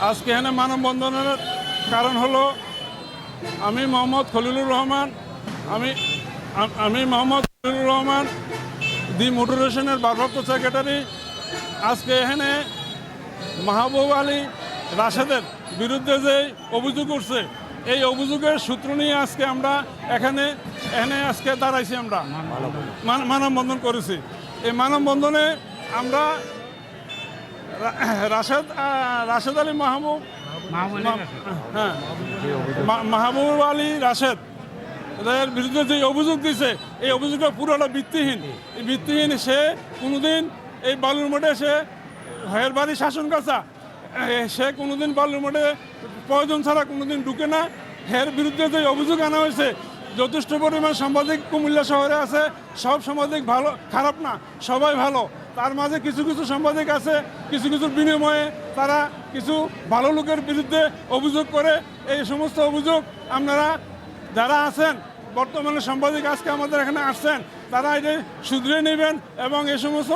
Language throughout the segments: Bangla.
আজকে এখানে মানববন্ধনের কারণ হলো আমি মোহাম্মদ খলিলুর রহমান আমি আমি মোহাম্মদ খলিলুর রহমান দি মোটরেশনের ভারপ্রাপ্ত সেক্রেটারি। আজকে এখানে মাহবুব আলী রাশেদের বিরুদ্ধে যে অভিযোগ উঠছে এই অভিযোগের সূত্র নিয়ে আজকে আমরা এখানে এখানে আজকে দাঁড়াইছি আমরা। মান- মানববন্ধন করেছি। এই মানববন্ধনে আমরা রাশেদ রাশেদ আলী মাহবুব হ্যাঁ। মাহবুব আলী রাশেদ। এদের বিরুদ্ধে যে অভিযোগ দিছে এই অভিযোগটা পুরোটা ভিত্তিহীন। এই ভিত্তিহীন সে কোনোদিন এই বালুর মঠে সে হয়ের বাড়ি শাসন কাছা সে কোনোদিন বালুর মঠে প্রয়োজন ছাড়া কোনোদিন ঢুকে না। এর বিরুদ্ধে যে অভিযোগ আনা হয়েছে যথেষ্ট পরিমাণ সাংবাদিক কুমিল্লা শহরে আছে। সব সাংবাদিক ভালো খারাপ না সবাই ভালো। তার মাঝে কিছু কিছু সাংবাদিক আছে, কিছু কিছু বিনিময়ে তারা কিছু ভালো লোকের বিরুদ্ধে অভিযোগ করে। এই সমস্ত অভিযোগ আপনারা যারা আছেন, বর্তমানে সাংবাদিক আজকে আমাদের এখানে আসছেন, তারা এটি শুধরে নেবেন এবং এই সমস্ত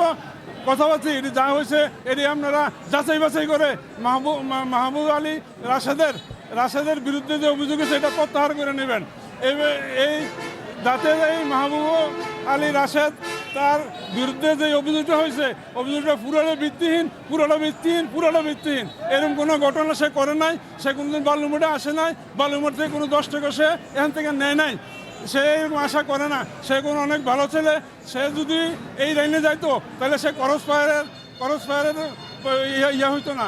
কথাবার্তা, এটি যা হয়েছে, এটি আপনারা যাচাই বাছাই করে মাহবুব মাহবুব আলী রাশেদের রাশেদের বিরুদ্ধে যে অভিযোগ আছে এটা প্রত্যাহার করে নেবেন। এই- এই, যাতে এই মাহবুব আলী রাশেদ তার বিরুদ্ধে যে অভিযোগটা হয়েছে, অভিযোগটা পুরোটা ভিত্তিহীন পুরোটা ভিত্তিহীন পুরোটা ভিত্তিহীন। এরকম কোনো ঘটনা সে করে নাই, সে কোনোদিন বালুমোটে আসে নাই বালুমোট থেকে কোনো দশ টাকা সে এখান থেকে নেয় নাই। সে আশা করে না। সে কোনো অনেক ভালো ছেলে, সে যদি এই লাইনে যাইতো, তাহলে সে করস ফায়ারের করস ফায়ারের ইয়া ইয়া হইতো না।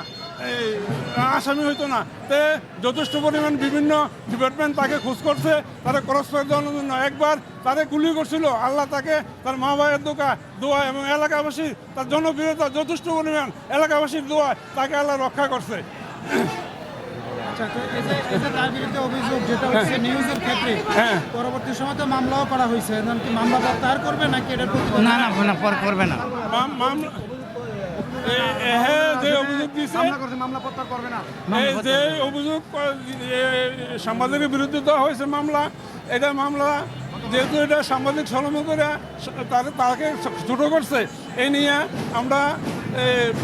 আসামি হইতো না। তে যথেষ্ট পরিমাণ বিভিন্ন ডিপার্টমেন্ট তাকে খোঁজ করছে তারা ক্রস ফায়ার দেওয়ার জন্য একবার তারে গুলি করছিল আল্লাহ তাকে তার মা ভাইয়ের দোকা দোয়া এবং এলাকাবাসী তার জনপ্রিয়তা যথেষ্ট পরিমাণ এলাকাবাসীর দোয়া তাকে আল্লাহ রক্ষা করছে। আচ্ছা তো এই যে এই যে তার বিরুদ্ধে অভিযোগ যেটা হচ্ছে নিউজের ক্ষেত্রে হ্যাঁ। পরবর্তী সময় তো মামলাও করা হয়েছে। মামলা করবে নাকি না না না পর করবে না। এহে যে অভিযোগ যে অভিযোগ সাংবাদিকের বিরুদ্ধে দেওয়া হয়েছে মামলা এটা মামলা যেহেতু এটা সাংবাদিক সলম করে তাকে ছোট করছে এই নিয়ে আমরা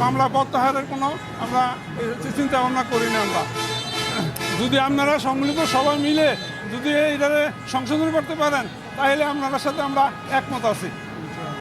মামলা প্রত্যাহারের কোনো আমরা চিন্তা ভাবনা করি না আমরা। যদি আপনারা সম্মিলিত সবাই মিলে যদি এইটারে সংশোধন করতে পারেন তাহলে আপনাদের সাথে আমরা একমত আছি।